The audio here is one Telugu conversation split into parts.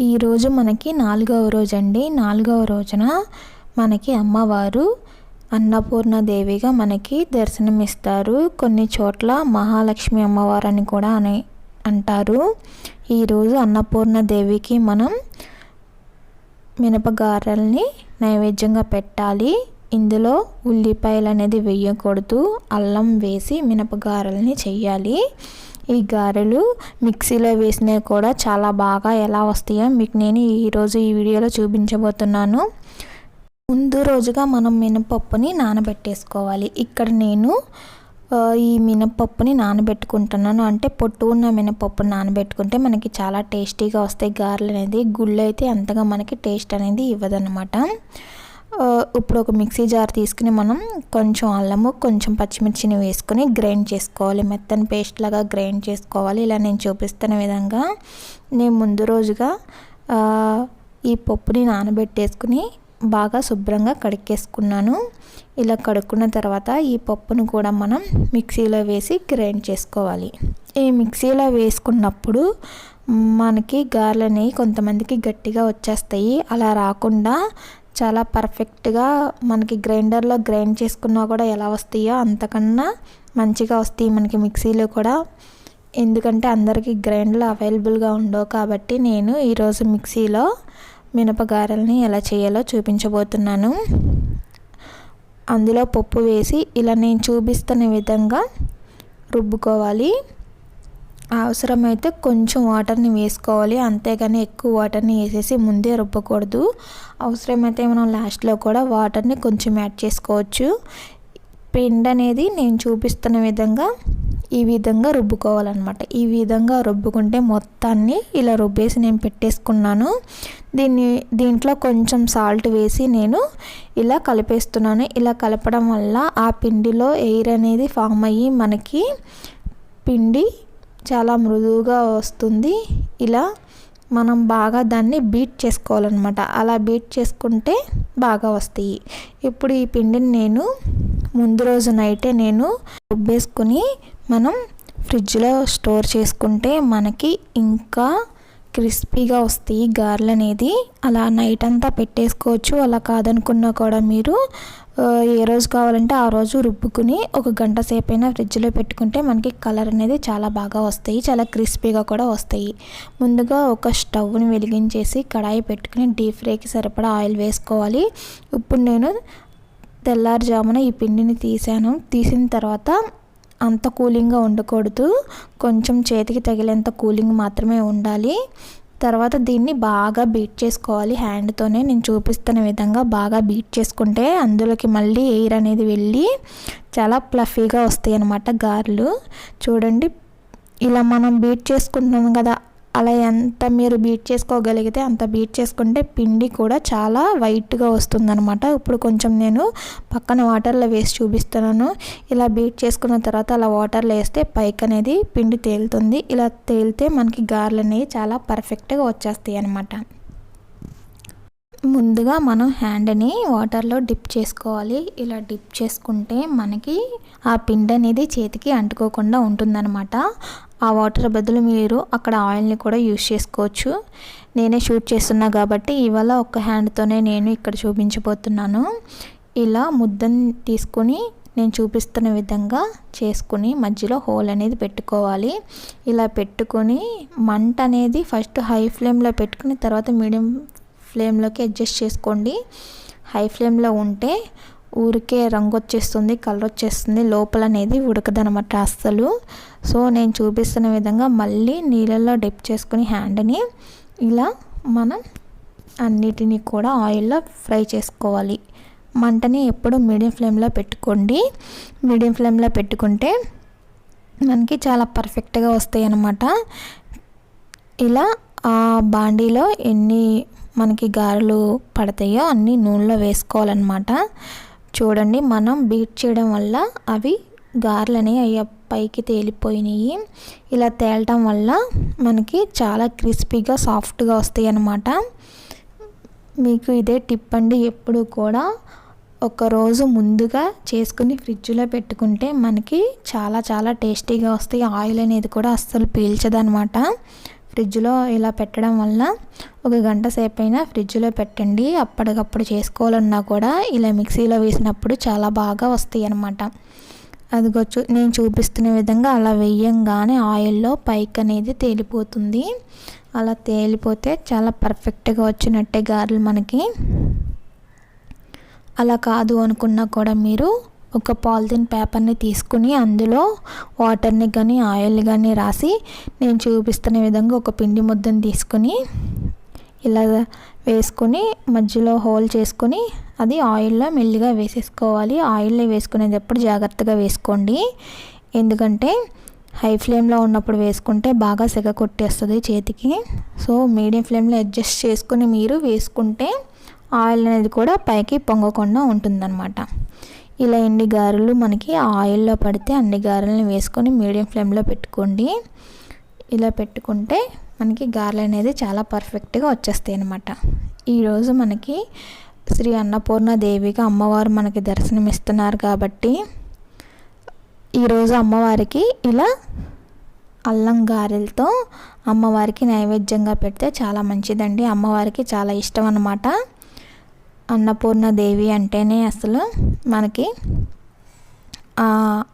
ఈరోజు మనకి నాలుగవ రోజు అండి నాలుగవ రోజున మనకి అమ్మవారు అన్నపూర్ణ దేవిగా మనకి దర్శనమిస్తారు. కొన్ని చోట్ల మహాలక్ష్మి అమ్మవారు అని కూడా అని అంటారు. ఈరోజు అన్నపూర్ణ దేవికి మనం మినపగారల్ని నైవేద్యంగా పెట్టాలి. ఇందులో ఉల్లిపాయలు అనేది వేయకూడదు. అల్లం వేసి మినపగారల్ని చేయాలి ఈ గారెలు మిక్సీలో వేసినవి కూడా చాలా బాగా ఎలా వస్తాయో మీకు నేను ఈరోజు ఈ వీడియోలో చూపించబోతున్నాను. ముందు రోజుగా మనం మినపప్పుని నానబెట్టేసుకోవాలి. ఇక్కడ నేను ఈ మినపప్పుని నానబెట్టుకుంటున్నాను. అంటే పొట్టు ఉన్న మినపప్పుని నానబెట్టుకుంటే మనకి చాలా టేస్టీగా వస్తాయి. గారెలు అనేది గుళ్ళు అయితే అంతగా మనకి టేస్ట్ అనేది ఇవ్వదన్నమాట. ఇప్పుడు ఒక మిక్సీ జార్ తీసుకుని మనం కొంచెం అల్లము కొంచెం పచ్చిమిర్చిని వేసుకొని గ్రైండ్ చేసుకోవాలి. మెత్తని పేస్ట్ లాగా గ్రైండ్ చేసుకోవాలి. ఇలా నేను చూపిస్తున్న విధంగా నేను ముందు రోజుగా ఈ పప్పుని నానబెట్టేసుకుని బాగా శుభ్రంగా కడిగేసుకున్నాను. ఇలా కడుక్కున్న తర్వాత ఈ పప్పును కూడా మనం మిక్సీలో వేసి గ్రైండ్ చేసుకోవాలి. ఈ మిక్సీలో వేసుకున్నప్పుడు మనకి గారెలు అనేవి కొంతమందికి గట్టిగా వచ్చేస్తాయి. అలా రాకుండా చాలా పర్ఫెక్ట్గా మనకి గ్రైండర్లో గ్రైండ్ చేసుకున్నా కూడా ఎలా వస్తాయో అంతకన్నా మంచిగా వస్తాయి మనకి మిక్సీలో కూడా. ఎందుకంటే అందరికీ గ్రైండర్లు అవైలబుల్గా ఉండవు కాబట్టి నేను ఈరోజు మిక్సీలో మినపగారెల్ని ఎలా చేయాలో చూపించబోతున్నాను. అందులో పప్పు వేసి ఇలా నేను చూపిస్తున్న విధంగా రుబ్బుకోవాలి. అవసరమైతే కొంచెం వాటర్ని వేసుకోవాలి. అంతేగాని ఎక్కువ వాటర్ని వేసేసి ముందే రుబ్బకూడదు. అవసరమైతే మనం లాస్ట్లో కూడా వాటర్ని కొంచెం యాడ్ చేసుకోవచ్చు. పిండి అనేది నేను చూపిస్తున్న విధంగా ఈ విధంగా రుబ్బుకోవాలన్నమాట. ఈ విధంగా రుబ్బుకుంటే మొత్తాన్ని ఇలా రుబ్బేసి నేను పెట్టేసుకున్నాను. దీన్ని దీంట్లో కొంచెం సాల్ట్ వేసి నేను ఇలా కలిపేస్తున్నాను. ఇలా కలపడం వల్ల ఆ పిండిలో ఎయిర్ అనేది ఫామ్ అయ్యి మనకి పిండి చాలా మృదువుగా వస్తుంది. ఇలా మనం బాగా దాన్ని బీట్ చేసుకోవాలన్నమాట. అలా బీట్ చేసుకుంటే బాగా వస్తాయి. ఇప్పుడు ఈ పిండిని నేను ముందు రోజు నైటే నేను రుబ్బేసుకుని మనం ఫ్రిడ్జ్లో స్టోర్ చేసుకుంటే మనకి ఇంకా క్రిస్పీగా వస్తాయి గారెలు అనేది అలా నైట్ అంతా పెట్టేసుకోవచ్చు. అలా కాదనుకున్నా కూడా మీరు ఏ రోజు కావాలంటే ఆ రోజు రుబ్బుకుని ఒక గంట సేపు అయినా ఫ్రిడ్జ్లో పెట్టుకుంటే మనకి కలర్ అనేది చాలా బాగా వస్తాయి. చాలా క్రిస్పీగా కూడా వస్తాయి. ముందుగా ఒక స్టవ్ని వెలిగించేసి కడాయి పెట్టుకుని డీప్ ఫ్రైకి సరిపడా ఆయిల్ వేసుకోవాలి. ఇప్పుడు నేను తెల్లారుజామున ఈ పిండిని తీసాను. తీసిన తర్వాత అంత కూలింగ్గా ఉండకూడదు. కొంచెం చేతికి తగిలేంత కూలింగ్ మాత్రమే ఉండాలి. తర్వాత దీన్ని బాగా బీట్ చేసుకోవాలి. హ్యాండ్తోనే నేను చూపిస్తున్న విధంగా బాగా బీట్ చేసుకుంటే అందులోకి మళ్ళీ ఎయిర్ అనేది వెళ్ళి చాలా ప్లఫీగా వస్తాయి అన్నమాట గారెలు. చూడండి ఇలా మనం బీట్ చేసుకుంటున్నాం కదా అలా ఎంత మీరు బీట్ చేసుకోగలిగితే అంత బీట్ చేసుకుంటే పిండి కూడా చాలా వైట్గా వస్తుందనమాట ఇప్పుడు కొంచెం నేను పక్కన వాటర్లో వేసి చూపిస్తున్నాను. ఇలా బీట్ చేసుకున్న తర్వాత అలా వాటర్లో వేస్తే పైకి అనేది పిండి తేలుతుంది. ఇలా తేలితే మనకి గారెలు అనేవి చాలా పర్ఫెక్ట్గా వచ్చేస్తాయి అనమాట ముందుగా మనం హ్యాండ్ని వాటర్లో డిప్ చేసుకోవాలి. ఇలా డిప్ చేసుకుంటే మనకి ఆ పిండి అనేది చేతికి అంటుకోకుండా ఉంటుందన్నమాట. ఆ వాటర్ బదులు మీరు అక్కడ ఆయిల్ని కూడా యూస్ చేసుకోవచ్చు. నేనే షూట్ చేస్తున్నా కాబట్టి ఇవాళ ఒక హ్యాండ్తోనే నేను ఇక్కడ చూపించబోతున్నాను. ఇలా ముద్దను తీసుకొని నేను చూపిస్తున్న విధంగా చేసుకుని మధ్యలో హోల్ అనేది పెట్టుకోవాలి. ఇలా పెట్టుకొని మంట అనేది ఫస్ట్ హై ఫ్లేమ్లో పెట్టుకుని తర్వాత మీడియం ఫ్లేమ్లోకి అడ్జస్ట్ చేసుకోండి. హై ఫ్లేమ్లో ఉంటే ఊరికే రంగు వచ్చేస్తుంది కలర్ వచ్చేస్తుంది లోపల అనేది ఉడకదనమాట అస్సలు. సో నేను చూపిస్తున్న విధంగా మళ్ళీ నీళ్ళల్లో డిప్ చేసుకుని హ్యాండ్ని ఇలా మనం అన్నిటినీ కూడా ఆయిల్లో ఫ్రై చేసుకోవాలి. మంటని ఎప్పుడు మీడియం ఫ్లేమ్లో పెట్టుకోండి. మీడియం ఫ్లేమ్లో పెట్టుకుంటే మనకి చాలా పర్ఫెక్ట్గా వస్తాయి అన్నమాట ఇలా ఆ బాండీలో ఎన్ని మనకి గారెలు పడతాయో అన్నీ నూనెలో వేసుకోవాలన్నమాట. చూడండి మనం బీట్ చేయడం వల్ల అవి గారెలు అనేవి పైకి తేలిపోయినాయి. ఇలా తేలటం వల్ల మనకి చాలా క్రిస్పీగా సాఫ్ట్గా వస్తాయి అన్నమాట మీకు ఇదే టిప్ అండి. ఎప్పుడు కూడా ఒకరోజు ముందుగా చేసుకుని ఫ్రిడ్జ్లో పెట్టుకుంటే మనకి చాలా చాలా టేస్టీగా వస్తాయి. ఆయిల్ అనేది కూడా అస్సలు పీల్చదనమాట ఫ్రిడ్జ్లో ఇలా పెట్టడం వల్ల ఒక గంట సేపు అయినా ఫ్రిడ్జ్లో పెట్టండి. అప్పటికప్పుడు చేసుకోవాలన్నా కూడా ఇలా మిక్సీలో వేసినప్పుడు చాలా బాగా వస్తాయి అన్నమాట అదిగో చూ నేను చూపిస్తున్న విధంగా అలా వేయంగానే ఆయిల్లో పైకి అనేది తేలిపోతుంది. అలా తేలిపోతే చాలా పర్ఫెక్ట్గా వచ్చినట్టే గారెలు మనకి. అలా కాదు అనుకున్నా కూడా మీరు ఒక పాలిథిన్ పేపర్ని తీసుకుని అందులో వాటర్ని కానీ ఆయిల్ కానీ రాసి నేను చూపిస్తున్న విధంగా ఒక పిండి ముద్దను తీసుకుని ఇలా వేసుకొని మధ్యలో హోల్ చేసుకొని అది ఆయిల్లో మెల్లిగా వేసేసుకోవాలి. ఆయిల్లో వేసుకునేటప్పుడు జాగ్రత్తగా వేసుకోండి. ఎందుకంటే హై ఫ్లేమ్లో ఉన్నప్పుడు వేసుకుంటే బాగా సెగ కొట్టేస్తుంది చేతికి. సో మీడియం ఫ్లేమ్లో అడ్జస్ట్ చేసుకుని మీరు వేసుకుంటే ఆయిల్ అనేది కూడా పైకి పొంగకుండా ఉంటుందన్నమాట. ఇలా ఎన్ని గారెలు మనకి ఆయిల్లో పడితే అన్ని గారెలను వేసుకొని మీడియం ఫ్లేమ్లో పెట్టుకోండి. ఇలా పెట్టుకుంటే మనకి గారెలు అనేది చాలా పర్ఫెక్ట్గా వచ్చేస్తాయి అనమాట ఈరోజు మనకి శ్రీ అన్నపూర్ణ దేవిగా అమ్మవారు మనకి దర్శనమిస్తున్నారు కాబట్టి ఈరోజు అమ్మవారికి ఇలా అల్లం గారెలతో అమ్మవారికి నైవేద్యంగా పెడితే చాలా మంచిదండి. అమ్మవారికి చాలా ఇష్టం అన్నమాట. అన్నపూర్ణ దేవి అంటేనే అసలు మనకి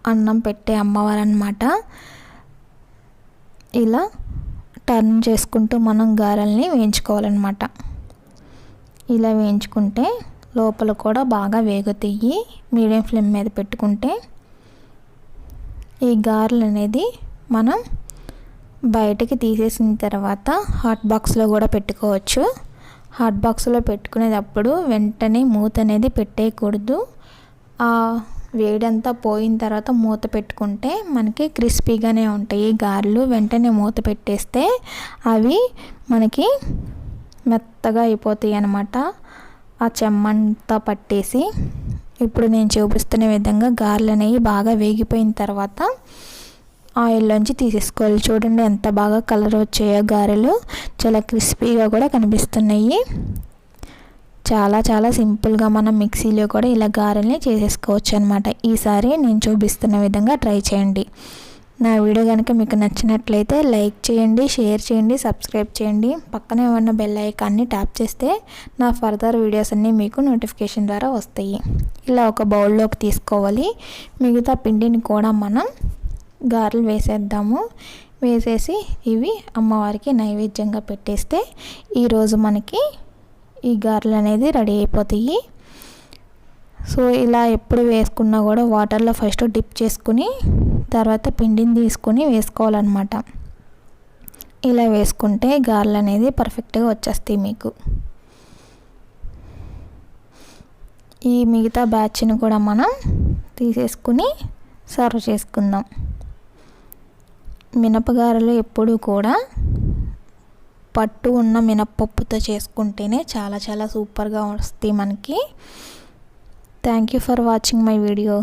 అన్నం పెట్టే అమ్మవారు అనమాట ఇలా టర్న్ చేసుకుంటూ మనం గారెల్ని వేయించుకోవాలన్నమాట. ఇలా వేయించుకుంటే లోపల కూడా బాగా వేగుతాయి మీడియం ఫ్లేమ్ మీద పెట్టుకుంటే ఈ గారెలు అనేది మనం బయటకి తీసేసిన తర్వాత హాట్ బాక్స్లో కూడా పెట్టుకోవచ్చు. హాట్ బాక్స్లో పెట్టుకునేటప్పుడు వెంటనే మూత అనేది పెట్టేయకూడదు. ఆ వేడంతా పోయిన తర్వాత మూత పెట్టుకుంటే మనకి క్రిస్పీగానే ఉంటాయి. గారెలు వెంటనే మూత పెట్టేస్తే అవి మనకి మెత్తగా అయిపోతాయి అన్నమాట. ఆ చెమ్మంతా పట్టేసి ఇప్పుడు నేను చూపిస్తున్న విధంగా గారెలు అనేవి బాగా వేగిపోయిన తర్వాత ఆయిల్లోంచి తీసేసుకోవాలి. చూడండి ఎంత బాగా కలర్ వచ్చాయో గారెలు. చాలా క్రిస్పీగా కూడా కనిపిస్తున్నాయి. చాలా చాలా సింపుల్గా మనం మిక్సీలో కూడా ఇలా గారెల్ని చేసేసుకోవచ్చు అనమాట ఈసారి నేను చూపిస్తున్న విధంగా ట్రై చేయండి. నా వీడియో కనుక మీకు నచ్చినట్లయితే లైక్ చేయండి షేర్ చేయండి సబ్స్క్రైబ్ చేయండి. పక్కనే ఉన్న బెల్ ఐకాన్ని ట్యాప్ చేస్తే నా ఫర్దర్ వీడియోస్ అన్నీ మీకు నోటిఫికేషన్ ద్వారా వస్తాయి. ఇలా ఒక బౌల్లోకి తీసుకోవాలి. మిగతా పిండిని కూడా మనం గారెలు వేసేద్దాము. వేసేసి ఇవి అమ్మవారికి నైవేద్యంగా పెట్టేస్తే ఈరోజు మనకి ఈ గారెలు అనేది రెడీ అయిపోతాయి. సో ఇలా ఎప్పుడు వేసుకున్నా కూడా వాటర్లో ఫస్ట్ డిప్ చేసుకుని తర్వాత పిండిని తీసుకొని వేసుకోవాలన్నమాట. ఇలా వేసుకుంటే గారెలు అనేది పర్ఫెక్ట్గా వచ్చేస్తాయి మీకు. ఈ మిగతా బ్యాచ్ని కూడా మనం తీసేసుకుని సర్వ్ చేసుకుందాం. మినపగారెలు ఎప్పుడు కూడా పట్టు ఉన్న మినప్పప్పుతో చేసుకుంటేనే చాలా చాలా సూపర్గా వస్తాయి మనకి. Thank you for watching my video